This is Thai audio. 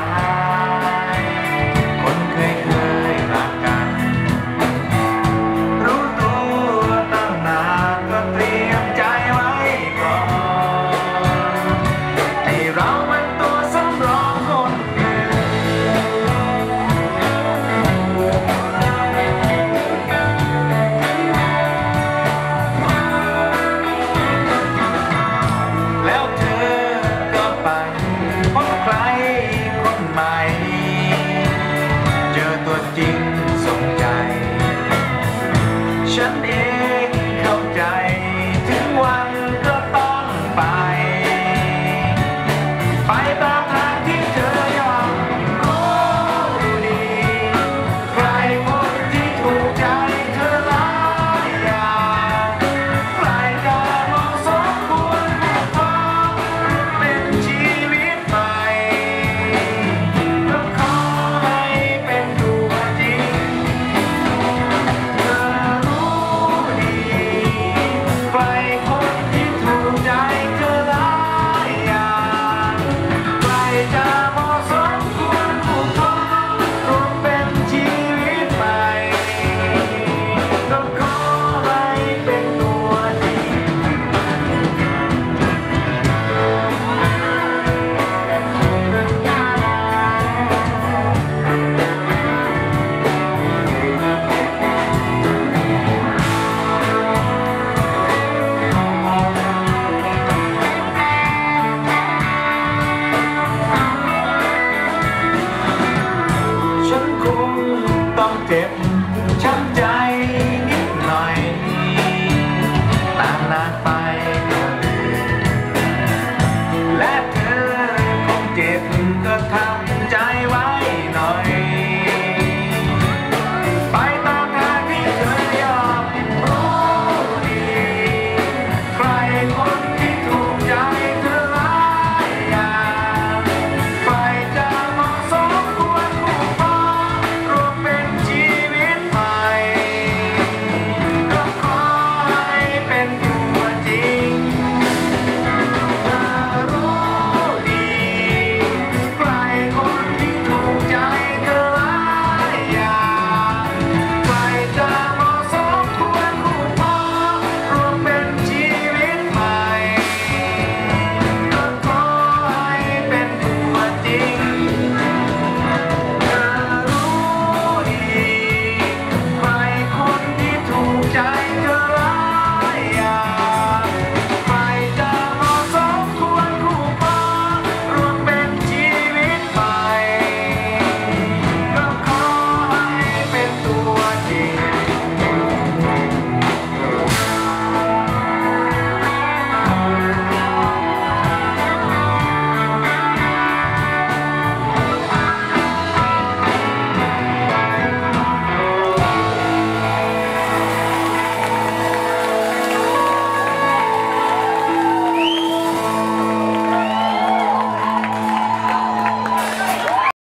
die. Sunday. ช้ำใจนิดหน่อยตามนาไปก็ลืและเธอคงเจ็บ